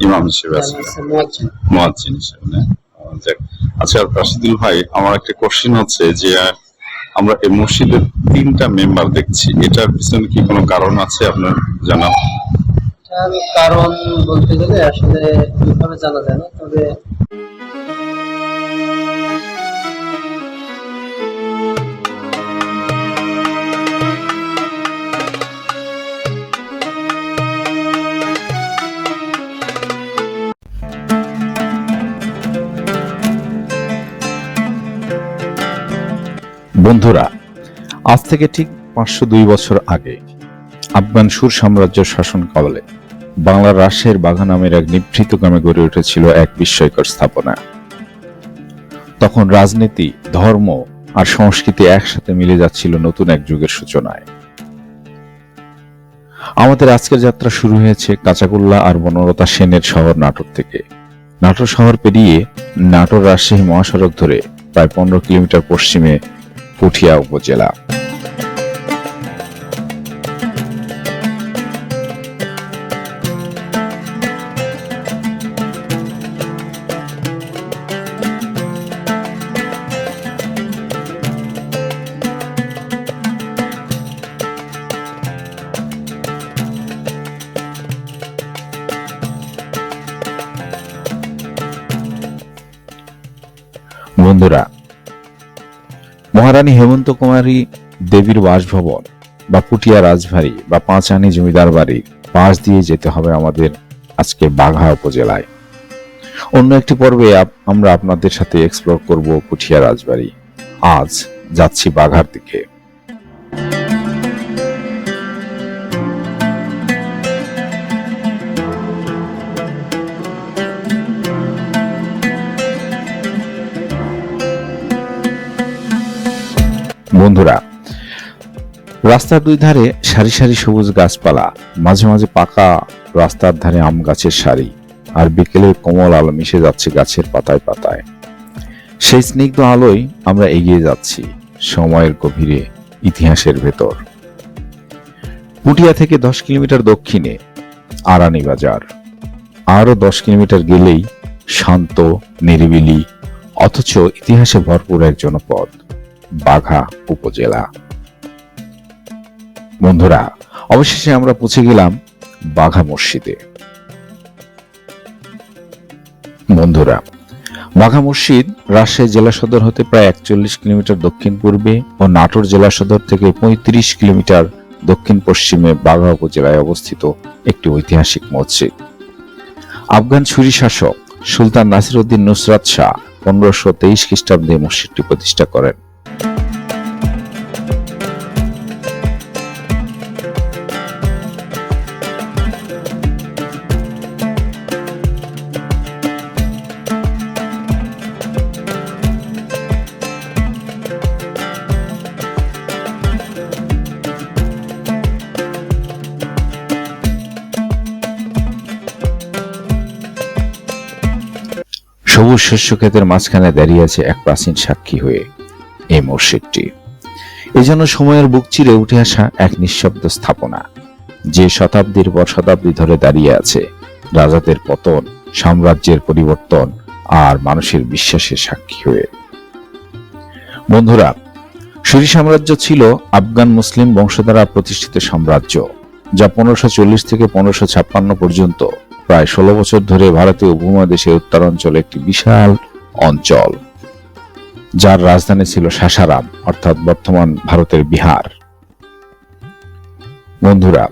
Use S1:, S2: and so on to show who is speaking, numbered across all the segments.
S1: ইমাম হিসেবে
S2: আছে মুয়াজ্জিন।
S1: হিসেবে না? যাক। আচ্ছা রাশিদুল ভাই আমার একটা কোশ্চেন হচ্ছে যে আমরা এই মসজিদের তিনটা মেম্বার দেখছি এটার পিছনে কি কোনো কারণ আছে আপনার জানা
S2: কারণ বলতে গেলে আসলে কীভাবে জানা যায় না তবে
S3: বন্ধুরা, আজ থেকে ঠিক পাঁচশো দুই বছর আগে আফগান সুর সাম্রাজ্য শাসনকালে বাংলার রাজশাহীর বাঘা নামের এক নিভৃত গ্রামে গড়ে উঠেছিল এক বিস্ময়কর স্থাপনা। তখন রাজনীতি, ধর্ম আর সংস্কৃতি একসাথে মিলে যাচ্ছিল নতুন এক যুগের সূচনায়। আমাদের আজকের যাত্রা শুরু হয়েছে কাঁচাকুল্লা আর বনলতা সেনের শহর নাটোর থেকে। নাটোর শহর পেরিয়ে নাটোর রাজশাহী মহাসড়ক ধরে প্রায় পনেরো কিলোমিটার পশ্চিমে পুঠিয়া উপজেলা। মহারানী হেমন্ত কুমারী দেবীর বাসভবন বা পুটিয়া রাজবাড়ি বা পাঁচানি জমিদার বাড়ি পাশ দিয়ে যেতে হবে আমাদের আজকে বাঘা উপজেলায়। অন্য একটি পর্বে আমরা আপনাদের সাথে এক্সপ্লোর করব পুঠিয়া রাজবাড়ি। আজ যাচ্ছি বাঘার দিকে। রাস্তার দুই ধারে সারি সারি সবুজ গাছপালা, মাঝে মাঝে পাকা রাস্তার ধারে আম গাছের সারি, আর বিকেলের কোমল আলো মিশে যাচ্ছে গাছের পাতায় পাতায়। সেই স্নিগ্ধ আলোয় আমরা এগিয়ে যাচ্ছি সময়ের গভীরে ইতিহাসের ভেতর। পুটিয়া থেকে দশ কিলোমিটার দক্ষিণে আরানি বাজার। আরও দশ কিলোমিটার গেলেই শান্ত, নিরিবিলি, অথচ ইতিহাসে ভরপুর এক জনপদ, বাঘা উপজেলা। বন্ধুরা, অবশেষে আমরা পৌঁছে গেলাম বাঘা মসজিদে। বন্ধুরা, বাঘা মসজিদ রাজশাহী জেলা সদর হতে প্রায় একচল্লিশ কিলোমিটার দক্ষিণ পূর্বে ও নাটোর জেলা সদর থেকে পঁয়ত্রিশ কিলোমিটার দক্ষিণ পশ্চিমে বাঘা উপজেলায় অবস্থিত একটি ঐতিহাসিক মসজিদ। আফগান ছুরি শাসক সুলতান নাসিরউদ্দিন নুসরাত শাহ পনেরোশো তেইশ খ্রিস্টাব্দে মসজিদটি প্রতিষ্ঠা করেন। সবুজ শস্য ক্ষেতের মাঝখানে দাঁড়িয়ে আছে এক প্রাচীন সাক্ষী হয়ে এই মসজিদটি। এ যেন সময়ের বুক চিরে উঠে আসা এক নিঃশব্দ স্থাপনা, যে শতাব্দীর পর শতাব্দী ধরে দাঁড়িয়ে আছে রাজাদের পতন, সাম্রাজ্যের পরিবর্তন আর মানুষের বিশ্বাসের সাক্ষী হয়ে। বন্ধুরা, সুরি সাম্রাজ্য ছিল আফগান মুসলিম বংশ দ্বারা প্রতিষ্ঠিত সাম্রাজ্য, যা পনেরোশো থেকে পনেরোশো পর্যন্ত প্রায় ষোলো বছর ধরে ভারতীয় উপমহাদেশের উত্তরাঞ্চলে একটি বিশাল অঞ্চল, যার রাজধানী ছিল সাসারাম, অর্থাৎ বর্তমান ভারতের বিহার। বন্ধুরা,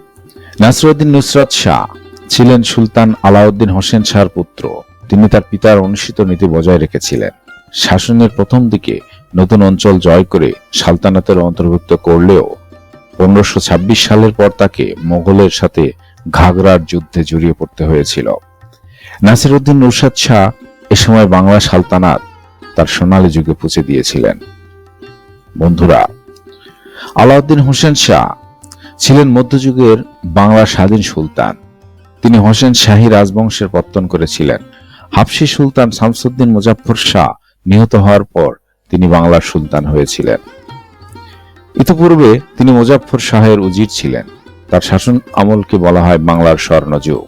S3: নাসরুদ্দিন নুসরাত শাহ ছিলেন সুলতান আলাউদ্দিন হোসেন শাহর পুত্র। তিনি তার পিতার অনুষ্ঠিত নীতি বজায় রেখেছিলেন। শাসনের প্রথম দিকে নতুন অঞ্চল জয় করে সালতানাতের অন্তর্ভুক্ত করলেও পনেরোশো সালের পর তাকে মোগলের সাথে ঘাগরার যুদ্ধে জড়িয়ে পড়তে হয়েছিল। নাসিরউদ্দিন নুরশাদ শাহ এ সময় বাংলা সালতানাত তার সোনালী যুগে পুঁছে দিয়েছিলেন। বন্ধুরা, আলাউদ্দিন হোসেন শাহ ছিলেন মধ্যযুগের বাংলার স্বাধীন সুলতান। তিনি হোসেন শাহী রাজবংশের পত্তন করেছিলেন। হাফসি সুলতান শামসুদ্দিন মুজাফর শাহ নিহত হওয়ার পর তিনি বাংলার সুলতান হয়েছিলেন। ইতিপূর্বে তিনি মুজাফফর শাহের উজির ছিলেন। তার শাসন আমলকে বলা হয় বাংলার স্বর্ণযুগ।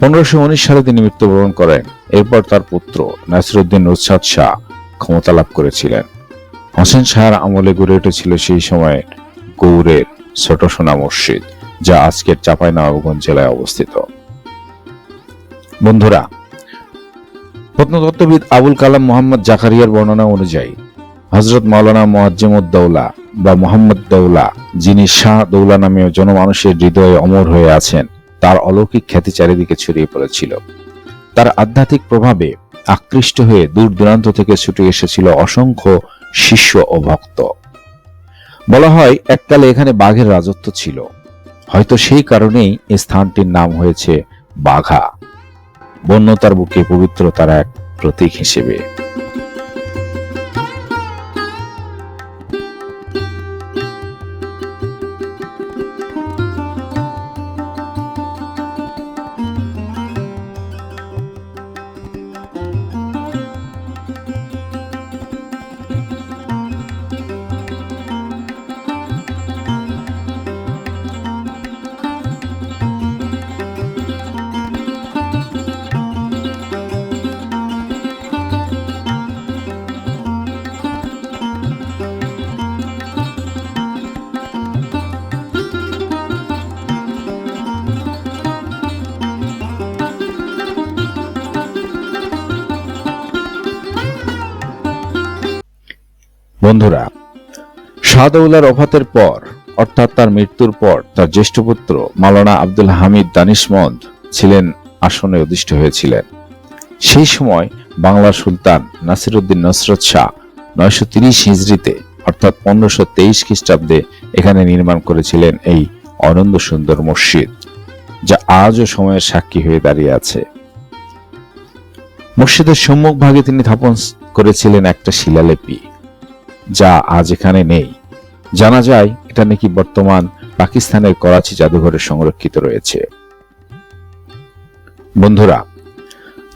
S3: পনেরোশো উনিশ সালে তিনি মৃত্যুবরণ করেন। এরপর তার পুত্র নাসিরুদ্দিন নুসরাত শাহ ক্ষমতা লাভ করেছিলেন। হোসেন শাহর আমলে গড়ে উঠেছিল সেই সময়ে গৌড়ের ছোট সোনা মসজিদ, যা আজকের চাঁপাইনবাবগঞ্জ জেলায় অবস্থিত। বন্ধুরা, প্রত্নতত্ত্ববিদ আবুল কালাম মোহাম্মদ জাকারিয়ার বর্ণনা অনুযায়ী হজরত মাওলানা মোয়াজ্জেমুদ্দৌলা বা মোহাম্মদ দৌলা, যিনি শাহ দৌলা নামে জনমানুষের হৃদয়ে অমর হয়ে আছেন, তার অলৌকিক খ্যাতি চারিদিকে ছড়িয়ে পড়েছিল। তার আধ্যাত্মিক প্রভাবে আকৃষ্ট হয়ে দূর দূরান্ত থেকে ছুটে এসেছিল অসংখ্য শিষ্য ও ভক্ত। বলা হয়, এককালে এখানে বাঘের রাজত্ব ছিল। হয়তো সেই কারণেই এই স্থানটির নাম হয়েছে বাঘা। বন্যতার বুকে পবিত্রতার এক প্রতীক হিসেবে। বন্ধুরা, শাহদৌলার ওফাতের পর, অর্থাৎ তার মৃত্যুর পর, তার জ্যেষ্ঠ পুত্র মাওলানা আব্দুল হামিদ দানিশমন্দ ছিলেন আসনে অধিষ্ঠ হয়েছিলেন। সেই সময় বাংলার সুলতান নাসিরুদ্দিন নসরত শাহ নয়শো তিরিশ হিজড়িতে, অর্থাৎ পনেরোশো তেইশ খ্রিস্টাব্দে এখানে নির্মাণ করেছিলেন এই অনন্দ সুন্দর মসজিদ, যা আজও সময়ের সাক্ষী হয়ে দাঁড়িয়ে আছে। মসজিদের সম্মুখ ভাগে তিনি স্থাপন করেছিলেন একটা শিলালিপি। যা আজ এখানে নেই। জানা যায়, এটা নাকি বর্তমান পাকিস্তানের করাচি জাদুঘরে সংরক্ষিত রয়েছে। বন্ধুরা,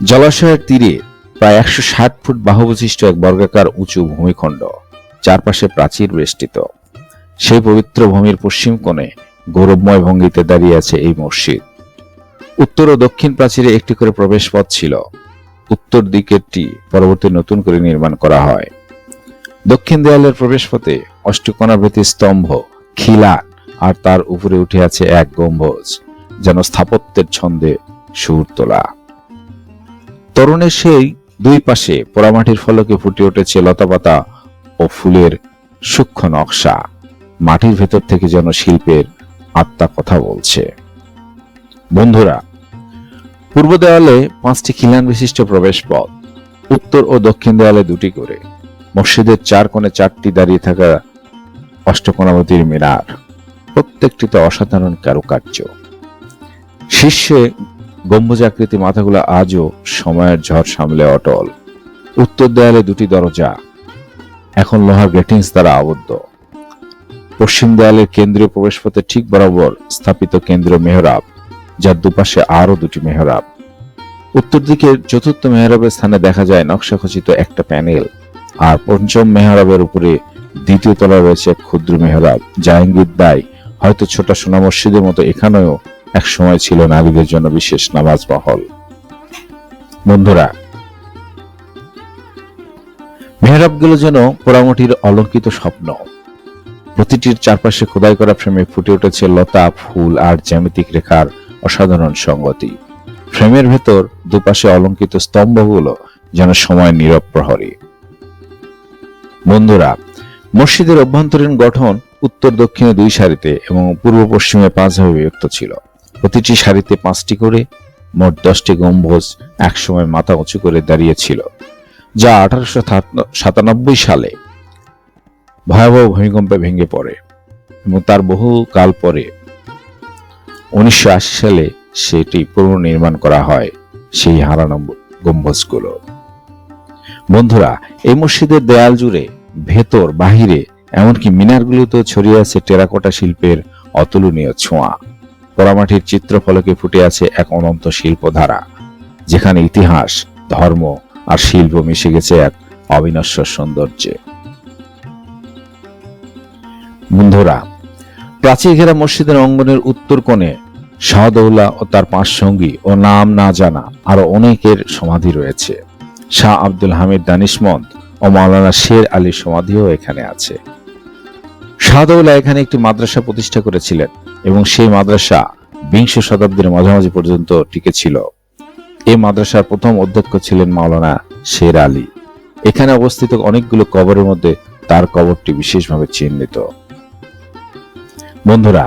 S3: জলাশয়ের তীরে প্রায় একশো ষাট ফুট বাহুবিশিষ্ট এক বর্গাকার উঁচু ভূমিখণ্ড, চারপাশে প্রাচীর বেষ্টিত। সেই পবিত্র ভূমির পশ্চিম কোণে গৌরবময় ভঙ্গিতে দাঁড়িয়ে আছে এই মসজিদ। উত্তর ও দক্ষিণ প্রাচীরে একটি করে প্রবেশ পথ ছিল। উত্তর দিকেরটি পরবর্তী নতুন করে নির্মাণ করা হয়। দক্ষিণ দেয়ালের প্রবেশপথে অষ্টকোণাবৃতি স্তম্ভ খিলান আর তার উপরে উঠে আছে এক গম্বুজ, যেন স্থাপত্যের ছন্দে সুর তোলা। তরুণের সেই দুই পাশে পোড়ামাটির ফলকে ফুটে উঠেছে লতাপাতা ও ফুলের সূক্ষ্ম নকশা। মাটির ভেতর থেকে যেন শিল্পের আত্মা কথা বলছে। বন্ধুরা, পূর্ব দেওয়ালে পাঁচটি খিলান বিশিষ্ট প্রবেশ পথ উত্তর ও দক্ষিণ দেওয়ালে দুটি করে। মসজিদের চার কোণে চারটি দাঁড়িয়ে থাকা অষ্টকোণাবতীর মিনার, প্রত্যেকটিতে অসাধারণ কারুকার্য। শীর্ষে গম্বুজাকৃতি মাথাগুলো আজও সময়ের ঝড় সামলে অটল। উত্তর দেয়ালে দুটি দরজা, এখন লোহার গ্রেটিংস দ্বারা আবদ্ধ। পশ্চিম দেয়ালের কেন্দ্রীয় প্রবেশপথে ঠিক বরাবর স্থাপিত কেন্দ্রীয় মেহরাব, যার দুপাশে আরও দুটি মেহরাব। উত্তর দিকের চতুর্থ মেহরাবের স্থানে দেখা যায় নকশাখচিত একটা প্যানেল। আর পঞ্চম মেহরাবের উপরে দ্বিতীয় তলায় রয়েছে এক ক্ষুদ্র মেহরাব যা ইঙ্গিত দেয় হয়তো ছোট সোনা মসজিদের মতো এখানেও এক সময় ছিল নারীদের জন্য বিশেষ নামাজ মহল। বন্ধুরা, মেহরাবগুলো যেন পোড়ামাটির অলঙ্কিত স্বপ্ন। প্রতিটির চারপাশে খোদাই করা ফ্রেমে ফুটে উঠেছে লতা, ফুল আর জ্যামিতিক রেখার অসাধারণ সঙ্গতি। ফ্রেমের ভেতর দুপাশে অলঙ্কিত স্তম্ভগুলো যেন সময় নীরব প্রহরী। বন্ধুরা, মসজিদের অভ্যন্তরীণ গঠন উত্তর দক্ষিণে দুই সারিতে এবং পূর্ব পশ্চিমে পাঁচ ভাবে বিভক্ত ছিল। প্রতিটি সারিতে পাঁচটি করে, মোট দশটি গম্বুজ একসময় মাথা উঁচু করে দাঁড়িয়েছিল যা আঠারোশো সাতানব্বই সালে ভয়াবহ ভূমিকম্পে ভেঙে পড়ে এবং তার বহু কাল পরে উনিশশো আশি সালে সেটি পুনর্নির্মাণ করা হয়, সেই হারানো গম্বুজগুলো। বন্ধুরা, এই মসজিদের দেয়াল জুড়ে ভেতর, বাহিরে, এমনকি মিনারগুলোতেও ছড়িয়ে আছে টেরাকোটা শিল্পের অতুলনীয় ছোঁয়া। পোড়ামাটির চিত্রফলকে ফুটে আছে এক অনন্ত শিল্পধারা, যেখানে ইতিহাস, ধর্ম আর শিল্প মিশে গেছে এক অবিনশ্বর সৌন্দর্যে। বন্ধুরা, প্রাচীর ঘেরা মসজিদের অঙ্গনের উত্তর কোণে শাহদৌলা ও তার পাঁচ সঙ্গী ও নাম না জানা আরও অনেকের সমাধি রয়েছে। শাহ আব্দুল হামিদ দানিশমন্দ ও মাওলানা শের আলীর সমাধিও এখানে আছে। শাহদৌলা এখানে একটি মাদ্রাসা প্রতিষ্ঠা করেছিলেন এবং সেই মাদ্রাসা বিংশ শতাব্দীর মাঝামাঝি পর্যন্ত টিকে ছিল। এই মাদ্রাসার প্রথম অধ্যক্ষ ছিলেন মাওলানা শের আলী। এখানে অবস্থিত অনেকগুলো কবরের মধ্যে তার কবরটি বিশেষভাবে চিহ্নিত। বন্ধুরা,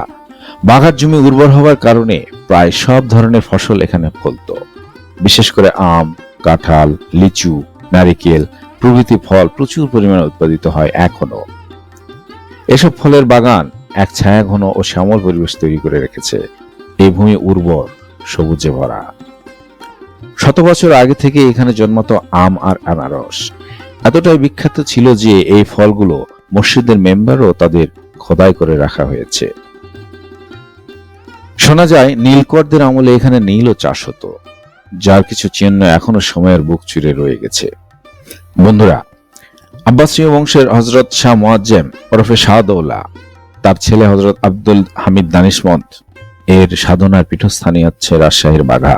S3: বাঘার জমি উর্বর হওয়ার কারণে প্রায় সব ধরনের ফসল এখানে ফলতো। বিশেষ করে আম, কাঁঠাল, লিচু, নারিকেল প্রভৃতি ফল প্রচুর পরিমাণে উৎপাদিত হয় এখনও। এসব ফলের বাগান এক ছায়া ঘন ও শ্যামল পরিবেশ তৈরি করে রেখেছে। এই ভূমি উর্বর, সবুজে ভরা। শত বছর আগে থেকে এখানে জন্মাতো আম আর আনারস। এতটাই বিখ্যাত ছিল যে এই ফলগুলো মসজিদের মেম্বারও তাদের খোদাই করে রাখা হয়েছে। শোনা যায়, নীলকরদের আমলে এখানে নীলও চাষ হতো, যার কিছু চিহ্ন এখনও সময়ের বুক চুরে রয়ে গেছে। বন্ধুরা, আব্বাসীয় বংশের হজরত শাহ মোয়াজ্জেম ওরফে শাহদৌলা, তার ছেলে হজরত আব্দুল হামিদ দানিশমন্দ এর সাধনার পীঠস্থানী হচ্ছে রাজশাহীর বাঘা।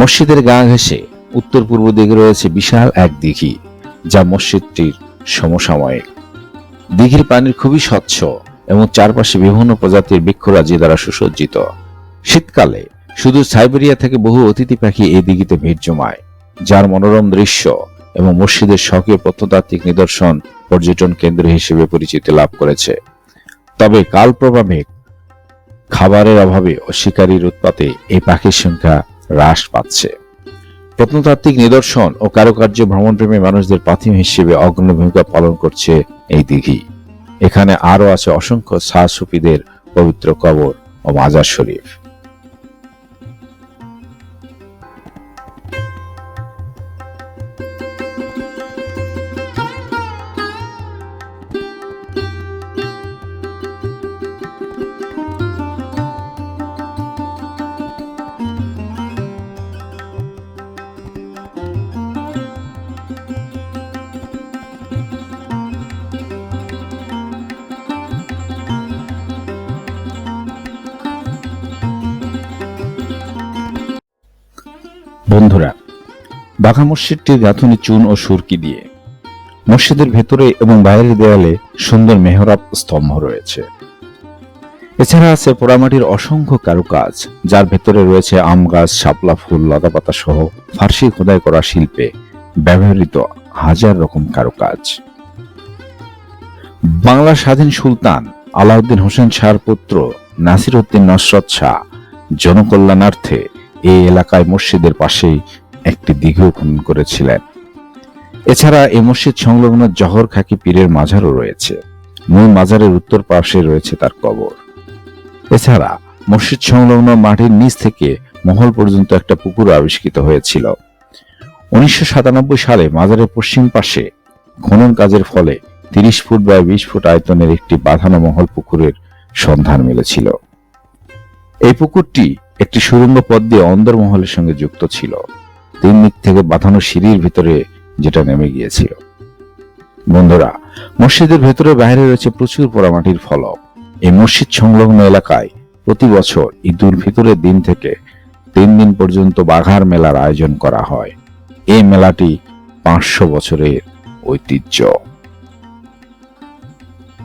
S3: মসজিদের গা ঘেঁষে উত্তর পূর্ব দিকে রয়েছে বিশাল এক দিঘি, যা মসজিদটির সমসাময়িক। দিঘির পানির খুবই স্বচ্ছ এবং চারপাশে বিভিন্ন প্রজাতির বৃক্ষরাজি দ্বারা সুসজ্জিত। শীতকালে শুধু সাইবেরিয়া থেকে বহু অতিথি পাখি এই দিঘিতে ভিড় জমায়, যার মনোরম দৃশ্য এবং মসজিদের স্বকীয় প্রত্নতাত্ত্বিক নিদর্শন পর্যটন কেন্দ্র হিসেবে পরিচিতি লাভ করেছে। তবে কাল প্রভাবে খাবারের অভাবে ও শিকারীর উৎপাতে এই পাখির সংখ্যা হ্রাস পাচ্ছে। প্রত্নতাত্ত্বিক নিদর্শন ও কারুকার্য ভ্রমণপ্রেমী মানুষদের পাথিম হিসেবে অগ্রণী ভূমিকা পালন করছে এই দিঘি। এখানে আরও আছে অসংখ্য শাহ সুফিদের পবিত্র কবর ও মাজার শরীফ। বাঘা মসজিদটির গাঁথুনি চুন ও সুরকি দিয়ে। মসজিদের ভেতরে এবং বাইরের দেয়ালে সুন্দর মেহরাব স্তম্ভ রয়েছে। এছাড়া আছে পোড়ামাটির অসংখ্য কারুকাজ, যার ভেতরে রয়েছে আম গাছ, শাপলা ফুল, লতাপাতা সহ ফার্সি খোদাই করা শিল্পে ব্যবহৃত হাজার রকম কারুকাজ। বাংলার স্বাধীন সুলতান আলাউদ্দিন হোসেন শাহর পুত্র নাসির উদ্দিন নসরত শাহ জনকল্যাণার্থে এই এলাকায় মসজিদের পাশেই একটি দিঘি খনন করেছিলেন। এছাড়া এই মসজিদ সংলগ্ন জহর খাকি পীরের মাজারও রয়েছে। মূল মাজারের উত্তর পাশে রয়েছে তার কবর। এছাড়া মসজিদ সংলগ্ন মাটির নিচ থেকে মহল পর্যন্ত একটা পুকুর আবিষ্কৃত হয়েছিল। উনিশশো সাতানব্বই সালে মাজারের পশ্চিম পাশে খনন কাজের ফলে তিরিশ ফুট বা বিশ ফুট আয়তনের একটি বাঁধানো মহল পুকুরের সন্ধান মিলেছিল। এই পুকুরটি একটি সুরঙ্গ পথ দিয়ে অন্দরমহলের সঙ্গে যুক্ত ছিল। তিন দিক থেকে বাঁধানো সিঁড়ির ভিতরে যেটা নেমে গিয়েছিল। বন্ধুরা, মসজিদের ভেতরে বাইরে রয়েছে প্রচুর পোড়ামাটির ফলক। এই মসজিদ সংলগ্ন এলাকায় প্রতি বছর ঈদুল ফিতরের দিন থেকে তিন দিন পর্যন্ত বাঘার মেলার আয়োজন করা হয়। এই মেলাটি পাঁচশো বছরের ঐতিহ্য।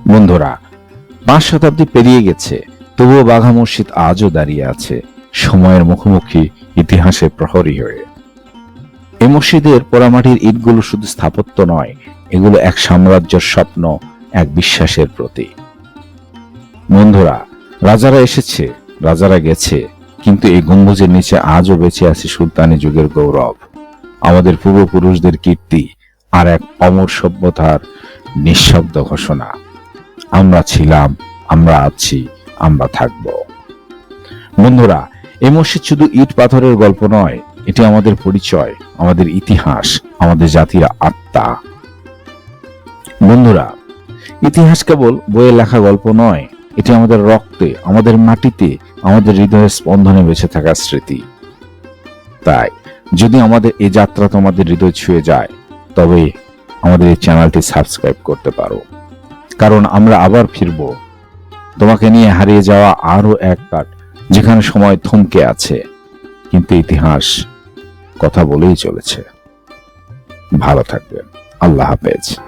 S3: বন্ধুরা, পাঁচ শতাব্দী পেরিয়ে গেছে, তবুও বাঘা মসজিদ আজও দাঁড়িয়ে আছে, সময়ের মুখোমুখি ইতিহাসের প্রহরী হয়ে। এই মসজিদের পোড়ামাটির ইটগুলো শুধু স্থাপত্য নয়, এগুলো এক সাম্রাজ্যের স্বপ্ন, এক বিশ্বাসের প্রতীক। বন্ধুরা, রাজারা এসেছে, রাজারা গেছে, কিন্তু এই গম্বুজের নিচে আজও বেঁচে আছে সুলতানি যুগের গৌরব। আমাদের পূর্বপুরুষদের কীর্তি আর এক অমর সভ্যতার নিঃশব্দ ঘোষণা। আমরা ছিলাম, আমরা আছি, আমরা থাকব। বন্ধুরা এই মসজিদ শুধু ইট পাথরের গল্প নয় এটি আমাদের পরিচয়, আমাদের ইতিহাস, আমাদের জাতির আত্মা। বন্ধুরা, ইতিহাস কেবল বইয়ে লেখা গল্প নয়, এটি আমাদের রক্তে, আমাদের মাটিতে, আমাদের হৃদয়ের স্পন্দনে বেঁচে থাকা স্মৃতি। তাই, যদি আমাদের এই যাত্রা তোমাদের হৃদয় ছুঁয়ে যায়, তবে আমাদের এই চ্যানেলটি সাবস্ক্রাইব করতে পারো। কারণ আমরা আবার ফিরব। তোমাকে নিয়ে হারিয়ে যাওয়া আরও এক কাট, যেখানে সময় থমকে আছে। কিন্তু ইতিহাস কথা বলেই চলেছে। ভালো থাকবেন। আল্লাহ হাফেজ।